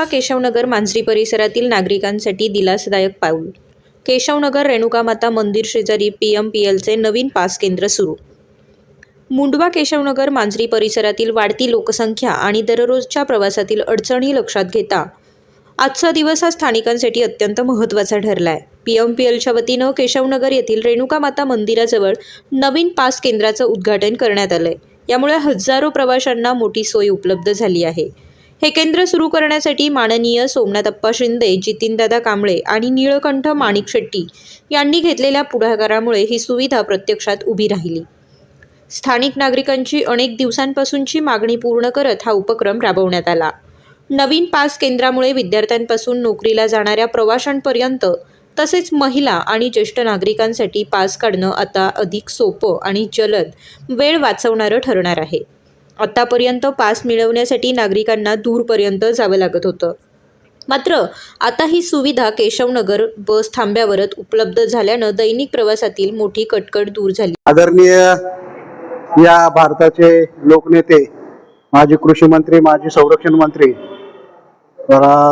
रेणुका केशवनगर मांजरी परिसरातील नागरिकांसाठी दिलासदायक पाऊल. केशवनगर रेणुकामाता मंदिर शेजारी पी एम पी एलचे नवीन पास केंद्र सुरू. मुंडवा केशवनगर मांजरी परिसरातील वाढती लोकसंख्या आणि दररोजच्या प्रवासातील अडचणी लक्षात घेता आजचा दिवस हा स्थानिकांसाठी अत्यंत महत्त्वाचा ठरला आहे पी एम पी एलच्या वतीनं केशवनगर येथील रेणुकामाता मंदिराजवळ नवीन पास केंद्राचं उद्घाटन करण्यात आलं आहे यामुळे हजारो प्रवाशांना मोठी सोय उपलब्ध झाली आहे. हे केंद्र सुरू करण्यासाठी माननीय सोमनाथप्पा शिंदे जितीनदादा कांबळे आणि निळकंठ माणिक शेट्टी यांनी घेतलेल्या पुढाकारामुळे ही सुविधा प्रत्यक्षात उभी राहिली. स्थानिक नागरिकांची अनेक दिवसांपासूनची मागणी पूर्ण करत हा उपक्रम राबवण्यात आला. नवीन पास केंद्रामुळे विद्यार्थ्यांपासून नोकरीला जाणाऱ्या प्रवाशांपर्यंत तसेच महिला आणि ज्येष्ठ नागरिकांसाठी पास काढणं आता अधिक सोपं आणि जलद वेळ वाचवणारं ठरणार आहे. आतापर्यंत पास मिळवण्यासाठी नागरिकांना दूरपर्यंत जावं लागत होतं. मात्र आता ही सुविधा केशवनगर बस थांब्यावरच उपलब्ध झाल्यानं दैनिक प्रवासातील मोठी कटकट दूर झाली. आदरणीय या भारताचे लोकनेते माजी कृषी मंत्री माजी संरक्षण मंत्री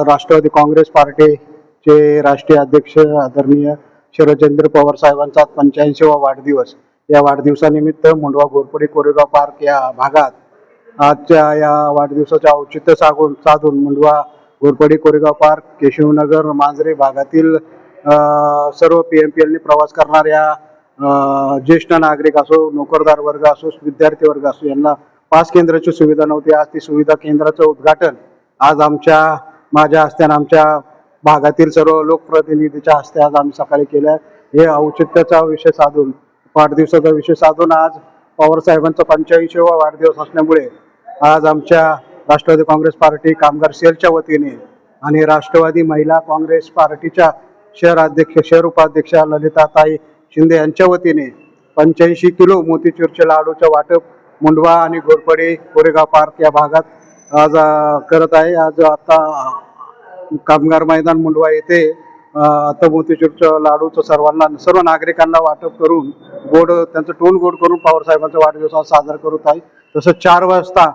राष्ट्रवादी काँग्रेस पार्टीचे राष्ट्रीय अध्यक्ष आदरणीय शरदचंद्र पवार साहेबांचा पंच्याऐंशीवा वाढदिवस. या वाढदिवसानिमित्त मुंडवा घोरपडी कोरेगाव पार्क या भागात आजच्या या वाढदिवसाचे औचित्य सागून साधून मुंडवा घोरपडी कोरेगाव पार्क केशवनगर मांजरे भागातील सर्व पी एम पी एलने प्रवास करणाऱ्या ज्येष्ठ नागरिक असो नोकरदार वर्ग असो विद्यार्थी वर्ग असो यांना पास केंद्राची सुविधा नव्हती. आज ती सुविधा केंद्राचं उद्घाटन. आज आमच्या माझ्या हस्ते आणि आमच्या भागातील सर्व लोकप्रतिनिधीच्या हस्ते आज आम्ही सकाळी केलं हे औचित्याचा विषय साधून वाढदिवसाचा विषय साधून आज पवारसाहेबांचा पंच्याऐंशीवा वाढदिवस असल्यामुळे आज आमच्या राष्ट्रवादी काँग्रेस पार्टी कामगार सेलच्या वतीने आणि राष्ट्रवादी महिला काँग्रेस पार्टीच्या शहर अध्यक्ष शहर उपाध्यक्षा ललिताताई शिंदे यांच्या वतीने पंच्याऐंशी किलो मोतीचूरचे लाडूचं वाटप मुंडवा आणि घोरपडे कोरेगाव पार्क या भागात आज करत आहे. आज आता कामगार मैदान मुंडवा येथे आता मोतीचूरचं लाडूचं सर्वांना सर्व नागरिकांना वाटप करून गोड त्यांचं टोन गोड करून पवार साहेबांचा वाढदिवस साजरा करत आहे. तसंच चार वाजता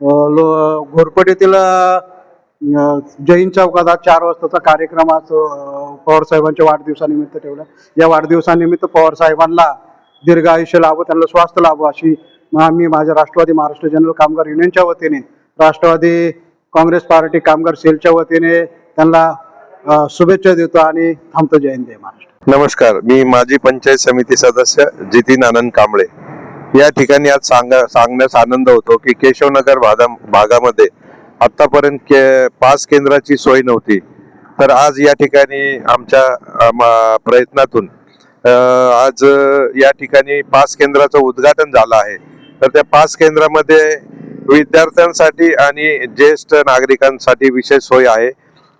लो घोरपडीतील अं, जैन चौकात आज चार वाजताचा कार्यक्रम आज पवार साहेबांच्या वाढदिवसानिमित्त ठेवला. या वाढदिवसानिमित्त पवार साहेबांना दीर्घ आयुष्य लाभो त्यांना स्वास्थ्य लाभो अशी आम्ही माझ्या राष्ट्रवादी महाराष्ट्र जनरल कामगार युनियनच्या वतीने राष्ट्रवादी काँग्रेस पार्टी कामगार सेलच्या वतीने त्यांना शुभेच्छा देतो आणि थांबतो जय हिंद महाराष्ट्र. नमस्कार. मी माजी पंचायत समिती सदस्य जितीन आनंद कांबळे. या ठिकाणी आज सांग सांगण्यास आनंद होतो की केशवनगर भागा भागामध्ये आतापर्यंत के पास केंद्राची सोय नव्हती. तर आज या ठिकाणी आमच्या प्रयत्नातून आज या ठिकाणी पास केंद्राचं उद्घाटन झालं आहे. तर त्या पास केंद्रामध्ये विद्यार्थ्यांसाठी आणि ज्येष्ठ नागरिकांसाठी विशेष सोय आहे.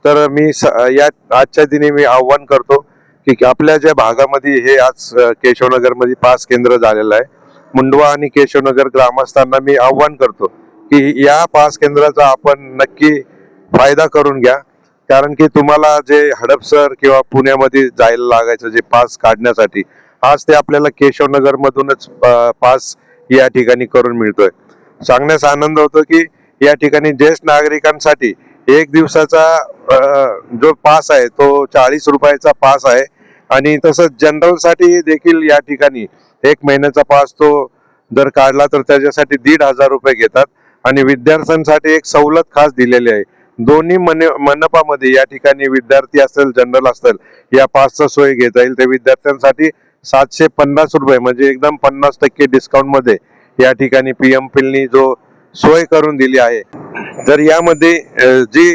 तर मी स- या आजच्या दिनी मी आव्हान करतो की आपल्या ज्या भागामध्ये हे आज केशवनगरमध्ये पास केंद्र झालेलं आहे मुंडवा आणि केशवनगर ग्रामस्थांना मी आव्हान करतो की या पास केंद्राचा आपण नक्की फायदा करून घ्या. कारण की तुम्हाला जे हडपसर किंवा पुण्यामध्ये जायला लागायचं जे पास काढण्यासाठी आज ते आपल्याला केशवनगर मधूनच पास या ठिकाणी करून मिळतोय. सांगण्यास आनंद होतो की या ठिकाणी ज्येष्ठ नागरिकांसाठी एक दिवसाचा जो पास आहे तो चाळीस रुपयाचा पास आहे. आणि तसंच जनरलसाठी देखील या ठिकाणी एक महिन्याचा पास तो जर काढला तर त्याच्यासाठी दीड हजार रुपये घेतात. आणि विद्यार्थ्यांसाठी एक सवलत खास दिलेली आहे. दोन्ही मन मनपामध्ये या ठिकाणी विद्यार्थी असेल जनरल असेल या पासचा सोय घेता येईल. ते विद्यार्थ्यांसाठी सातशे पन्नास रुपये म्हणजे एकदम पन्नास टक्के डिस्काउंटमध्ये या ठिकाणी पी एम पिलनी जो सोय करून दिली आहे. तर यामध्ये जी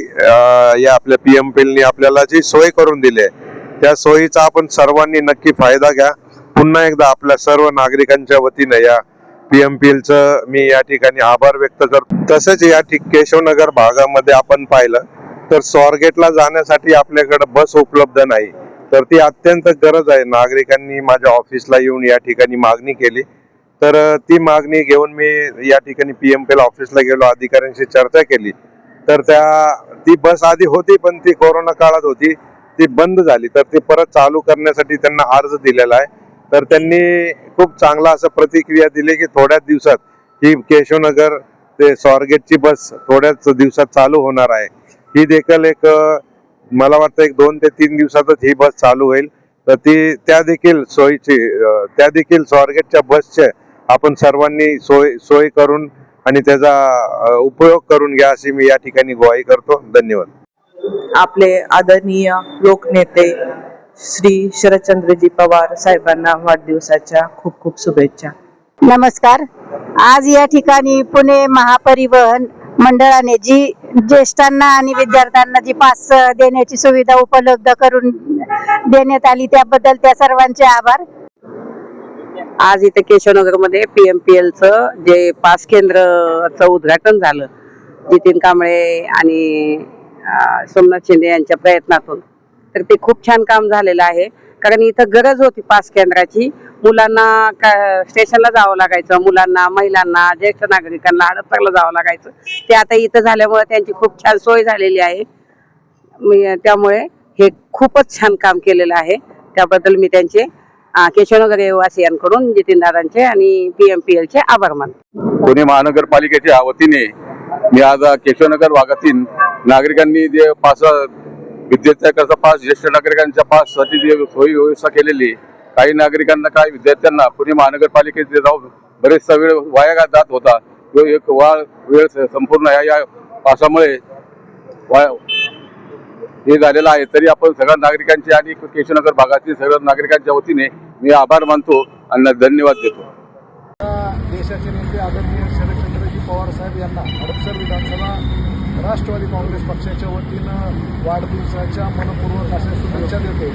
या आपल्या पी एम पिलनी आपल्याला जी सोय करून दिली आहे त्या सोयीचा आपण सर्वांनी नक्की फायदा घ्या. पुन्हा एकदा आपल्या सर्व नागरिकांच्या वतीने या पीएमपीएलचं मी या ठिकाणी आभार व्यक्त करतो. तसेच या ठिक केशवनगर भागामध्ये आपण पाहिलं तर स्वारगेटला जाण्यासाठी आपल्याकडे बस उपलब्ध नाही. तर ती अत्यंत गरज आहे. नागरिकांनी माझ्या ऑफिसला येऊन या ठिकाणी मागणी केली. तर ती मागणी घेऊन मी या ठिकाणी पीएमपीएल ऑफिसला गेलो अधिकाऱ्यांशी चर्चा केली. तर त्या ती बस आधी होती पण ती कोरोना काळात होती. ती बंद झाली. तर ती परत चालू करण्यासाठी त्यांना अर्ज दिलेला आहे. तर त्यांनी खूप चांगला असं प्रतिक्रिया दिली की थोड्याच दिवसात ही केशवनगर ते स्वारगेटची बस थोड्याच दिवसात चालू होणार आहे. ही देखील एक मला वाटतं एक दोन ते तीन दिवसातच ही बस चालू होईल. तर ती त्या देखील सोयीची त्या देखील स्वारगेटच्या बसचे आपण सर्वांनी सोय सोय करून आणि त्याचा उपयोग करून घ्या अशी मी या ठिकाणी ग्वाही करतो. धन्यवाद. आपले आदरणीय लोकनेते श्री शरदचंद्रजी पवार साहेबांना वाढदिवसाच्या खूप खूप शुभेच्छा. नमस्कार. आज या ठिकाणी पुणे महापरिवहन मंडळाने जी ज्येष्ठांना आणि विद्यार्थ्यांना जी पास देण्याची सुविधा उपलब्ध करून देण्यात आली त्याबद्दल त्या सर्वांचे आभार. आज इथे केशवनगरमध्ये पीएमपीएल च जे पास केंद्रचं उद्घाटन झालं जितीन कांबळे आणि सोमनाथ शिंदे यांच्या प्रयत्नातून. तर ते खूप छान काम झालेलं आहे. कारण इथं गरज होती पास केंद्राची. मुलांना का- स्टेशनला जावं लागायचं. मुलांना महिलांना ज्येष्ठ नागरिकांना हडपसरला जावं लागायचं. ते आता इथं झाल्यामुळे त्यांची खूप छान सोय झालेली आहे. मी त्यामुळे हे खूपच छान काम केलेलं आहे. त्याबद्दल मी त्यांचे केशवनगर वासियांकडून जितीन दादांचे आणि पीएमपीएल चे आभार मानतो. पुणे महानगरपालिकेच्या वतीने मी आज केशवनगर भागातील नागरिकांनी जे पास विद्यार्थ्याकरता पास ज्येष्ठ नागरिकांच्या पाससाठी जी सोयी व्यवस्था केलेली. काही नागरिकांना काही विद्यार्थ्यांना पुणे महानगरपालिकेत जाऊन बरेचसा वेळ वायागा जात होता. तो एक वा वेळ संपूर्ण या या पासामुळे वाया हे झालेलं आहे. तरी आपण सगळ्या नागरिकांचे आणि केशवनगर भागातील सर्व नागरिकांच्या वतीने मी आभार मानतो आणि धन्यवाद देतो. देशाचे नेते आदरणीय शरदचंद्रजी पवार साहेब यांना हडपसर विधानसभा राष्ट्रवादी काँग्रेस पक्षाच्या वतीनं वाढदिवसाच्या मनपूर्वक अशा शुभेच्छा देतो.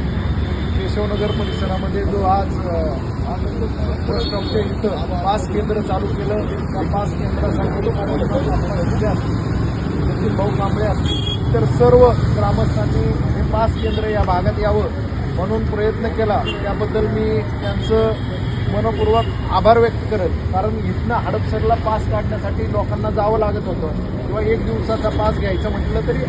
केशवनगर परिसरामध्ये जो आज बस स्टॉपच्या इथं पाच केंद्र चालू केलं. त्या पाच केंद्रासाठी नितीन भाऊ कांबळे असतील तर सर्व ग्रामस्थांनी हे पास केंद्र या भागात यावं म्हणून प्रयत्न केला. त्याबद्दल मी त्यांचं मनपूर्वक आभार व्यक्त करेल कारण इथनं हडपसरला पास काढण्यासाठी लोकांना जावं लागत होतं. किंवा एक दिवसाचा पास घ्यायचा म्हटलं तरी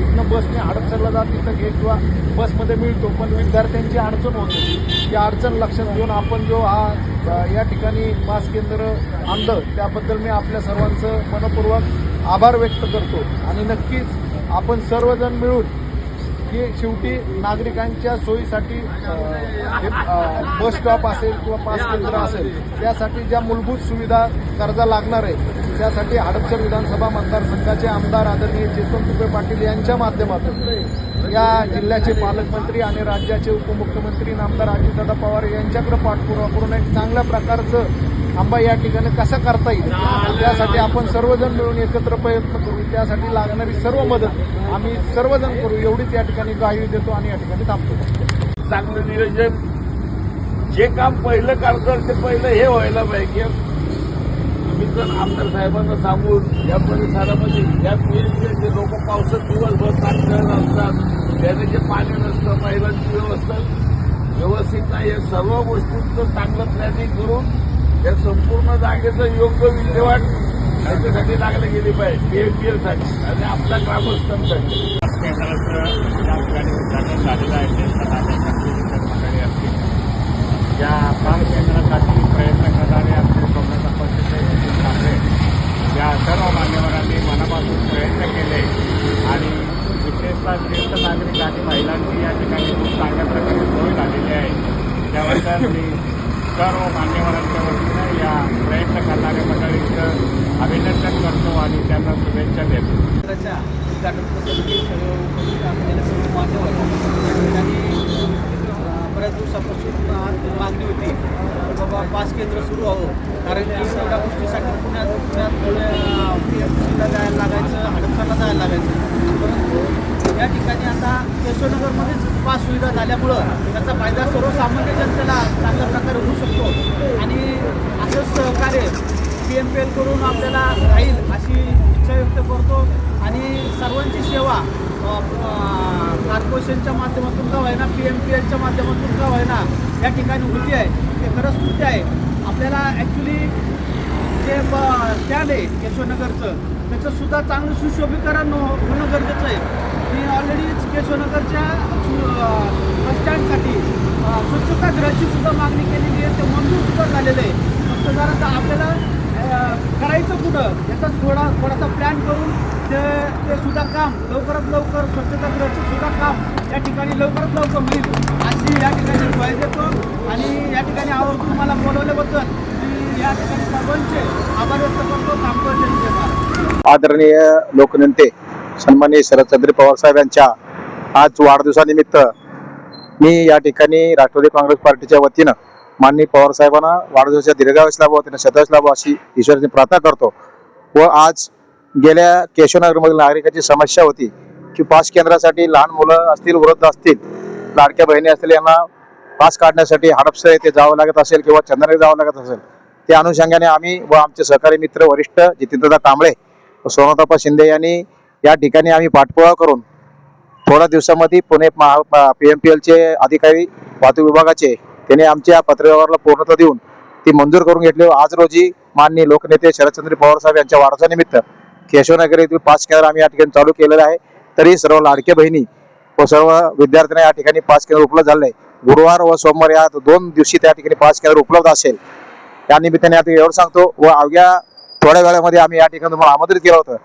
इथनं बसने हडपसरला जात तिथं घे किंवा बसमध्ये मिळतो. पण विद्यार्थ्यांची अडचण होत होती. ती अडचण लक्षात घेऊन आपण जो हा या ठिकाणी पास केंद्र आणलं त्याबद्दल मी आपल्या सर्वांचं मनपूर्वक आभार व्यक्त करतो. आणि नक्कीच आपण सर्वजण मिळून हे शेवटी नागरिकांच्या सोयीसाठी हे, बस स्टॉप असेल किंवा पास केंद्र असेल त्यासाठी ज्या मूलभूत सुविधा कर्जा लागणार आहे त्यासाठी हडपसर विधानसभा मतदारसंघाचे आमदार आदरणीय चेतन तुपे पाटील यांच्या माध्यमातून या जिल्ह्याचे पालकमंत्री आणि राज्याचे उपमुख्यमंत्री नामदार अजितदादा पवार यांच्याकडे पाठपुरावा करून एक चांगल्या प्रकारचं आंबा या ठिकाणी कसा करता येईल त्यासाठी आपण सर्वजण मिळून एकत्र प्रयत्न करू. त्यासाठी लागणारी सर्व मदत आम्ही सर्वजण करू. एवढीच या ठिकाणी ग्वाही देतो आणि या ठिकाणी थांबतो. चांगलं नियोजन. जे काम पहिलं करतात ते पहिलं हे व्हायला पाहिजे. मी तर आमदार साहेबांना सांगून या परिसरामध्ये या जे लोक पावसात दिवसभर ताटकळत असतात पिण्याचे पाणी नसतं महिलांची व्यवस्था व्यवस्थित नाही या सर्व गोष्टींचं चांगलं प्लॅनिंग करून या संपूर्ण जागेचं योग्य विल्हेवाट त्याच्यासाठी लागली गेली पाहिजे पीएमपीएलसाठी आणि आपला ग्रामस्थांसाठी केंद्राचं या ठिकाणी उद्घाटन झालेलं आहे. ज्येष्ठ नागरिकांची असतील या पाच केंद्रासाठी प्रयत्न करणारे आमचे काँग्रेस अध्यक्ष नितीन कांबळे या सर्व मान्यवरांनी मनापासून प्रयत्न केले. आणि विशेषतः ज्येष्ठ नागरिक आणि महिलांची या ठिकाणी खूप चांगल्या प्रकारे सोय झालेली आहे. त्याबद्दल मी सर्व मान्यवरांच्या वतीनं या प्रयत्न करणाऱ्या मंडळींचं अभिनंदन करतो आणि त्यांना शुभेच्छा देतो. उद्घाटन सर्व मान्यवर बऱ्याच दिवसापासून मागणी होती बाबा पाच केंद्र सुरू व्हावं कारण की सगळ्या गोष्टीसाठी पुण्यात पुण्यात पी जायला लागायचं हडपसरला जायला लागायचं. आता केशवनगरमध्येच पाच सुविधा झाल्यामुळं त्याचा फायदा सर्वसामान्य जनतेला चांगल्या प्रकारे होऊ शकतो. आणि असंच सहकार्य पी एम पी एल करून आपल्याला राहील अशी इच्छा व्यक्त करतो. आणि सर्वांची सेवा कॉर्पोरेशनच्या माध्यमातून का व्हायना पी एम पी एलच्या माध्यमातून का व्हायना या ठिकाणी होती आहे. ते खरंच कृत्य आहे. आपल्याला ॲक्च्युली जे स्टँड आहे केशवनगरचं त्याचंसुद्धा चांगलं सुशोभीकरण हो- होणं गरजेचं आहे. मी ऑलरेडीच केशवनगरच्या सु- स्वच्छता बस स्टँडसाठी सुद्धा मागणी केलेली आहे. ते मंजूर सुद्धा झालेलं आहे. फक्त जरा आता आपल्याला करायचं कुठं याचा थोडा थोडासा प्लॅन करून ते ते सुद्धा काम लवकरात लवकर स्वच्छतागृहाचं सुद्धा काम या ठिकाणी लवकरात लवकर मिळेल अशी या ठिकाणी भय देतो. आणि या ठिकाणी आवर्जून मला बोलवल्याबद्दल मी या ठिकाणी सर्वांचे आभार व्यक्त करतो. थांबतो आदरणीय लोकनेते सन्माननीय शरदचंद्र पवार साहेब यांच्या आज वाढदिवसानिमित्त मी या ठिकाणी राष्ट्रवादी काँग्रेस पार्टीच्या वतीनं माननीय पवार साहेबांना वाढदिवसाच्या दीर्घायुष लाभावं त्यांना शतश लाभावं अशी ईश्वराची प्रार्थना करतो. व आज गेल्या केशवनगरमधील नागरिकांची समस्या होती की पास केंद्रासाठी लहान मुलं असतील वृद्ध असतील लाडक्या बहिणी असतील यांना पास काढण्यासाठी हडपसर येथे जावं लागत असेल किंवा चंद्रनगर जावं लागत असेल त्या अनुषंगाने आम्ही व आमचे सहकारी मित्र वरिष्ठ जितेंद्रदा कांबळे व सोनतापा शिंदे यांनी या ठिकाणी आम्ही पाठपुरावा करून थोड्या दिवसामध्ये Pune Maha P M P एलचे अधिकारी वाहतूक विभागाचे त्यांनी आमच्या पत्रव्यवहाराला पूर्णता देऊन ती मंजूर करून घेतली. आज रोजी माननीय लोकनेते शरदचंद्र पवार साहेब यांच्या वाढदिवसानिमित्त केशवनगर येथील पाच केंद्र आम्ही या ठिकाणी चालू केलेलं आहे. तरी सर्व लाडक्या बहिणी व सर्व विद्यार्थ्यांना या ठिकाणी पाच केंद्र उपलब्ध झाले गुरुवार व सोमवार या दोन दिवशी त्या ठिकाणी पाच केंद्र उपलब्ध असेल. या निमित्ताने आता एवढं सांगतो व अवघ्या थोड्या वेळामध्ये आम्ही या ठिकाणी तुम्हाला आमंत्रित केलं होतं.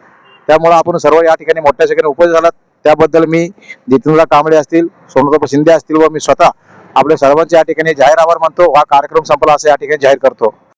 त्यामुळे आपण सर्व या ठिकाणी मोठ्या संख्येने उपस्थित झालात. त्याबद्दल मी जितेंद्र कांबळे असतील सोनदाप शिंदे असतील व मी स्वतः आपल्या सर्वांचे या ठिकाणी जाहीर आभार मानतो. हा कार्यक्रम संपला असं या ठिकाणी जाहीर करतो.